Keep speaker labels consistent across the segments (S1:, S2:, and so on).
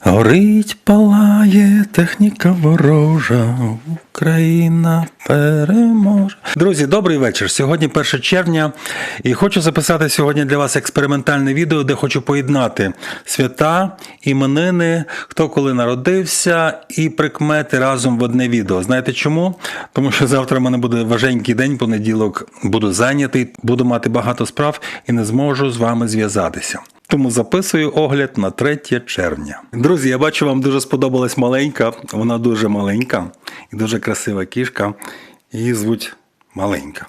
S1: Горить, палає техніка ворожа, Україна переможе. Друзі, добрий вечір. Сьогодні 1 червня, і хочу записати сьогодні для вас експериментальне відео, де хочу поєднати свята, іменини, хто коли народився, і прикмети разом в одне відео. Знаєте чому? Тому що завтра в мене буде важенький день, понеділок буду зайнятий, буду мати багато справ і не зможу з вами зв'язатися. Тому записую огляд на 3 червня. Друзі, я бачу, вам дуже сподобалась маленька. Вона дуже маленька і дуже красива кішка. Її звуть маленька.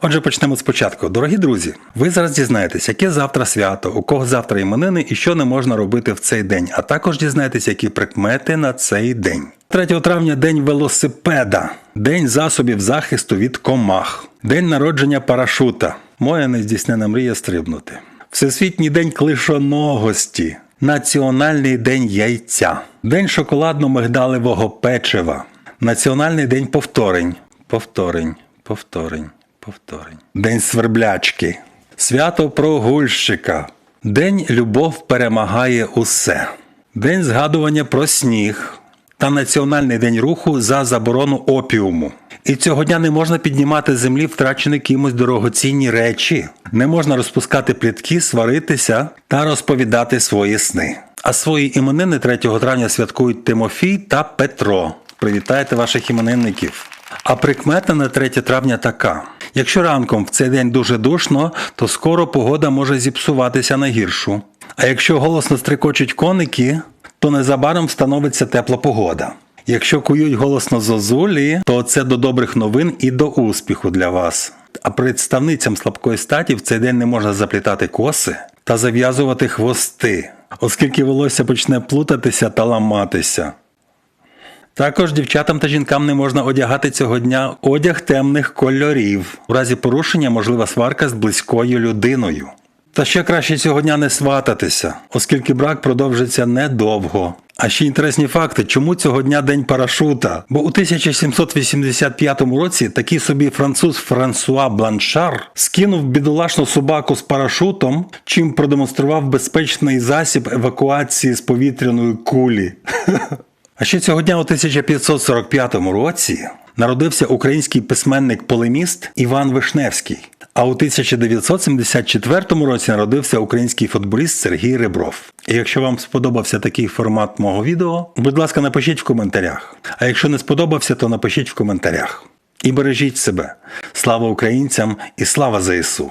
S1: Отже, почнемо спочатку. Дорогі друзі, ви зараз дізнаєтесь, яке завтра свято, у кого завтра іменини і що не можна робити в цей день, а також дізнаєтесь, які прикмети на цей день. 3 травня день велосипеда, день засобів захисту від комах, день народження парашута. Моя нездійснена мрія стрибнути. Всесвітній день клишоногості, Національний день яйця, День шоколадно-мигдалевого печива, Національний день повторень, повторень, повторень, повторень, День сверблячки, Свято прогульщика, День любов перемагає усе, День згадування про сніг та Національний день руху за заборону опіуму. І цього дня не можна піднімати з землі втрачені кимось дорогоцінні речі, не можна розпускати плітки, сваритися та розповідати свої сни. А свої іменини 3 травня святкують Тимофій та Петро. Привітайте ваших іменинників. А прикмета на 3 травня така: якщо ранком в цей день дуже душно, то скоро погода може зіпсуватися на гіршу. А якщо голосно стрикочуть коники, то незабаром встановиться тепла погода. Якщо кують голосно зозулі, то це до добрих новин і до успіху для вас. А представницям слабкої статі в цей день не можна заплітати коси та зав'язувати хвости, оскільки волосся почне плутатися та ламатися. Також дівчатам та жінкам не можна одягати цього дня одяг темних кольорів. У разі порушення можлива сварка з близькою людиною. Та ще краще цього дня не свататися, оскільки брак продовжиться недовго. А ще інтересні факти, чому цього дня день парашута? Бо у 1785 році такий собі француз Франсуа Бланшар скинув бідолашну собаку з парашутом, чим продемонстрував безпечний засіб евакуації з повітряної кулі. А ще цього дня у 1545 році народився український письменник-полеміст Іван Вишневський. А у 1974 році народився український футболіст Сергій Ребров. І якщо вам сподобався такий формат мого відео, будь ласка, напишіть в коментарях. А якщо не сподобався, то напишіть в коментарях. І бережіть себе. Слава українцям і слава ЗСУ!